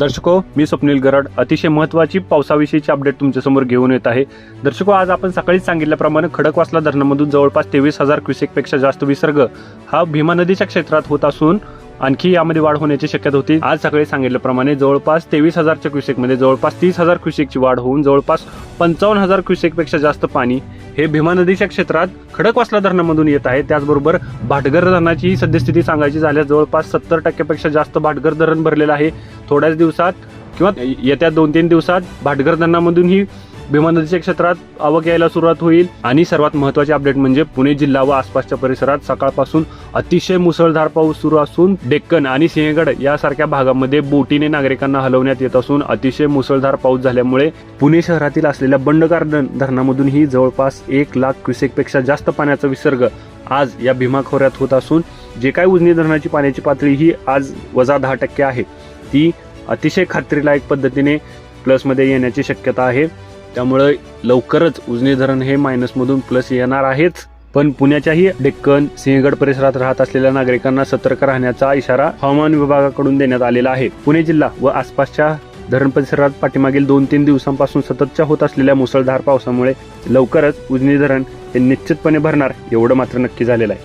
दर्शको मी स्वप्नील गराड. अतिशय महत्त्वाची पावसाविषयीची अपडेट तुमच्यासमोर घेऊन येत आहे. दर्शको आज आपण सकाळीच सांगितल्याप्रमाणे खडकवासला धरणामधून जवळपास तेवीस हजार क्युसेकपेक्षा जास्त विसर्ग हा भीमा नदीच्या क्षेत्रात होत असून आणखी यामध्ये वाढ होण्याची शक्यता होती. आज सकाळी सांगितल्याप्रमाणे जवळपास तेवीस हजारच्या क्युसेकमध्ये जवळपास तीस हजार क्युसेकची वाढ होऊन जवळपास पंचावन्न हजार क्युसेकपेक्षा जास्त पाणी हे भीमा नदीच्या क्षेत्रात खडकवासला धरणामधून येत आहे. त्याचबरोबर भाटगर धरणाची ही सद्यस्थिती सांगायची झाल्यास जवळपास सत्तर टक्क्यापेक्षा जास्त भाटघर धरण भरलेलं आहे. थोड्याच दिवसात किंवा येत्या दोन तीन दिवसात भाटगर धरणामधून ही भीमा नदीच्या क्षेत्रात आवक यायला सुरुवात होईल. आणि सर्वात महत्त्वाचे अपडेट म्हणजे पुणे जिल्हा व आसपासच्या परिसरात सकाळपासून अतिशय मुसळधार पाऊस सुरू असून डेक्कन आणि सिंहगड यासारख्या भागामध्ये बोटीने नागरिकांना हलवण्यात येत असून अतिशय मुसळधार पाऊस झाल्यामुळे पुणे शहरातील असलेल्या बंडगार धरणामधूनही जवळपास एक लाख क्युसेकपेक्षा जास्त पाण्याचा विसर्ग आज या भीमा खोऱ्यात होत असून जे काय उजनी धरणाची पाण्याची पातळी ही आज वजा दहा टक्के आहे. ती अतिशय खात्रीलायक पद्धतीने प्लसमध्ये येण्याची शक्यता आहे. त्यामुळे लवकरच उजनी धरण हे मायनसमधून प्लस येणार आहेच पण पुण्याच्याही डेक्कन सिंहगड परिसरात राहत असलेल्या नागरिकांना सतर्क राहण्याचा इशारा हवामान विभागाकडून देण्यात आलेला आहे. पुणे जिल्हा व आसपासच्या धरण परिसरात पाठीमागील दोन तीन दिवसांपासून सततच्या होत असलेल्या मुसळधार पावसामुळे लवकरच उजनी धरण हे निश्चितपणे भरणार एवढं मात्र नक्की झालेलं आहे.